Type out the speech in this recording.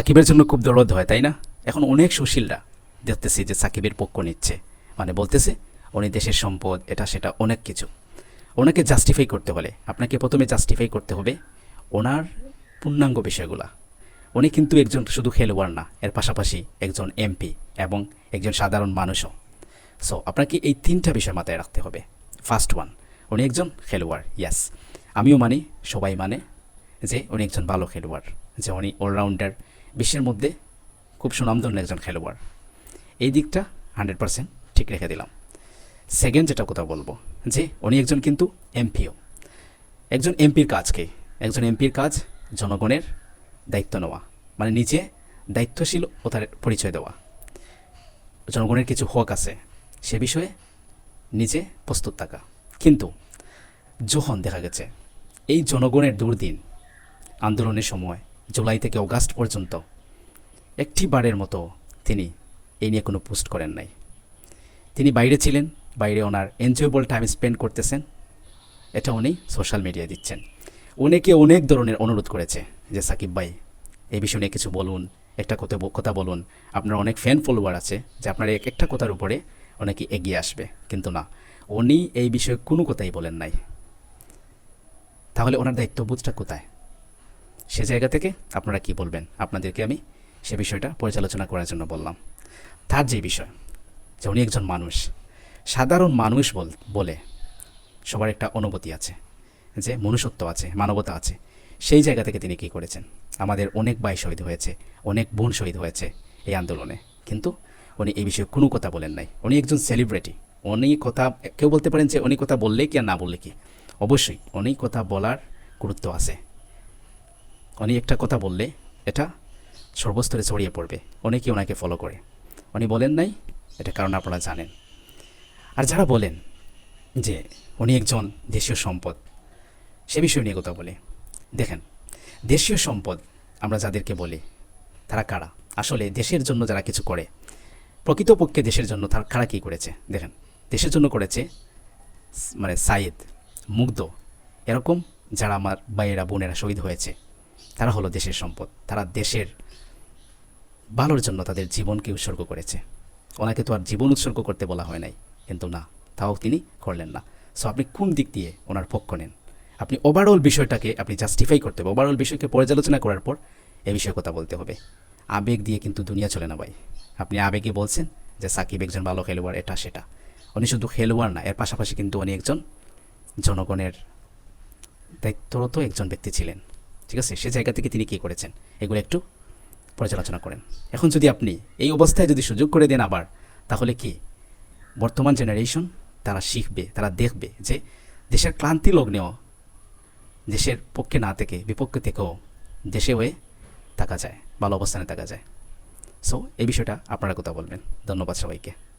সাকিবের জন্য খুব দরদ হয়, তাই না? এখন অনেক সুশীলরা দেখতেছি যে সাকিবের পক্ষ নিচ্ছে। মানে বলতেছে, উনি দেশের সম্পদ, এটা সেটা, অনেক কিছু। ওনাকে জাস্টিফাই করতে হলে, আপনাকে প্রথমে জাস্টিফাই করতে হবে ওনার পূর্ণাঙ্গ বিষয়গুলা। উনি কিন্তু একজন শুধু খেলোয়াড় না, এর পাশাপাশি একজন এমপি এবং একজন সাধারণ মানুষও। সো আপনাকে এই তিনটা বিষয় মাথায় রাখতে হবে। ফার্স্ট ওয়ান উনি একজন খেলোয়াড় ইয়াস আমিও মানি, সবাই মানে যে উনি একজন ভালো খেলোয়াড়, যে উনি অলরাউন্ডার বিশ্বের মধ্যে খুব সুনামধন্য একজন খেলোয়াড়। এই দিকটা হান্ড্রেড পার্সেন্ট ঠিক রেখে দিলাম। সেকেন্ড যেটা কথা বলব, যে উনি একজন কিন্তু এমপিও। একজন এমপির কাজকে, একজন এমপির কাজ জনগণের দায়িত্ব নেওয়া মানে নিজে দায়িত্বশীল ও তার পরিচয় দেওয়া। জনগণের কিছু হক আছে, সে বিষয়ে নিজে প্রস্তুত থাকা। কিন্তু যখন দেখা গেছে, এই জনগণের দুর্দিন, আন্দোলনের সময় জুলাই থেকে অগাস্ট পর্যন্ত একটি বারের মতো তিনি এই নিয়ে কোনো পোস্ট করেন নাই। তিনি বাইরে ছিলেন, বাইরে ওনার এনজয়েবল টাইম স্পেন্ড করতেছেন। এটা উনি সোশ্যাল মিডিয়ায় দিচ্ছেন। অনেকে অনেক ধরনের অনুরোধ করেছে যে, সাকিব ভাই এই বিষয় নিয়ে কিছু বলুন, একটা কথা কথা বলুন। আপনার অনেক ফ্যান ফলোয়ার আছে যে, আপনার এক, একটা কথার উপরে অনেকে এগিয়ে আসবে। কিন্তু না, উনি এই বিষয়ে কোনো কথাই বলেন নাই। তাহলে ওনার দায়িত্ববোধটা কোথায়? সে জায়গা থেকে আপনারা কি বলবেন? আপনাদেরকে আমি সে বিষয়টা পর্যালোচনা করার জন্য বললাম। তার যে বিষয়, যে উনি একজন মানুষ, সাধারণ মানুষ বল সবার একটা অনুভূতি আছে, যে মনুষ্যত্ব আছে, মানবতা আছে। সেই জায়গা থেকে তিনি কী করেছেন? আমাদের অনেক ভাই শহীদ হয়েছে, অনেক বোন শহীদ হয়েছে এই আন্দোলনে। কিন্তু উনি এই বিষয়ে কোনো কথা বলেন নাই। উনি একজন সেলিব্রিটি উনি কথা, কেউ বলতে পারেন যে উনি কথা বললে কি আর না বললে কি? অবশ্যই উনি কথা বলার গুরুত্ব আছে। উনি একটা কথা বললে, এটা সর্বস্তরে ছড়িয়ে পড়বে। অনেকে ওনাকে ফলো করে। উনি বলেন নাই, এটা কারণ আপনারা জানেন। আর যারা বলেন যে উনি একজন দেশীয় সম্পদ, সে বিষয় নিয়ে কথা বলে। দেখেন, দেশীয় সম্পদ আমরা যাদেরকে বলি, তারা কারা? আসলে দেশের জন্য যারা কিছু করে, প্রকৃতপক্ষে দেশের জন্য তারা, কারা কী করেছে? দেখেন, দেশের জন্য করেছে মানে সাইদ মুগ্ধ। এরকম যারা আমার ভাইয়েরা, বোনেরা শহীদ হয়েছে তারা হলো দেশের সম্পদ। তারা দেশের ভালোর জন্য তাদের জীবনকে উৎসর্গ করেছে। ওনাকে তো আর জীবন উৎসর্গ করতে বলা হয় নাই। কিন্তু না, তাও তিনি করলেন না। সো আপনি কোন দিক দিয়ে ওনার পক্ষ নেন? আপনি ওভারঅল বিষয়টাকে আপনি জাস্টিফাই করতে হবে। ওভারঅল বিষয়কে পর্যালোচনা করার পর এ বিষয়ে কথা বলতে হবে। আবেগ দিয়ে কিন্তু দুনিয়া চলে না ভাই। আপনি আবেগে বলছেন যে সাকিব একজন ভালো খেলোয়াড়, এটা সেটা। উনি শুধু খেলোয়াড় না, এর পাশাপাশি কিন্তু উনি একজন জনগণের দায়িত্বরত একজন ব্যক্তি ছিলেন। ঠিক আছে? সে জায়গা থেকে তিনি কী করেছেন? এগুলো একটু পর্যালোচনা করেন। এখন যদি আপনি এই অবস্থায় যদি সুযোগ করে দেন আবার, তাহলে কি? বর্তমান জেনারেশন তারা শিখবে, তারা দেখবে যে দেশের ক্লান্তি লগ্নেও, দেশের পক্ষে না থেকে, বিপক্ষে থেকেও দেশে হয়ে থাকা যায়, ভালো অবস্থানে থাকা যায়। সো এই বিষয়টা আপনারা কথা বলবেন। ধন্যবাদ সবাইকে।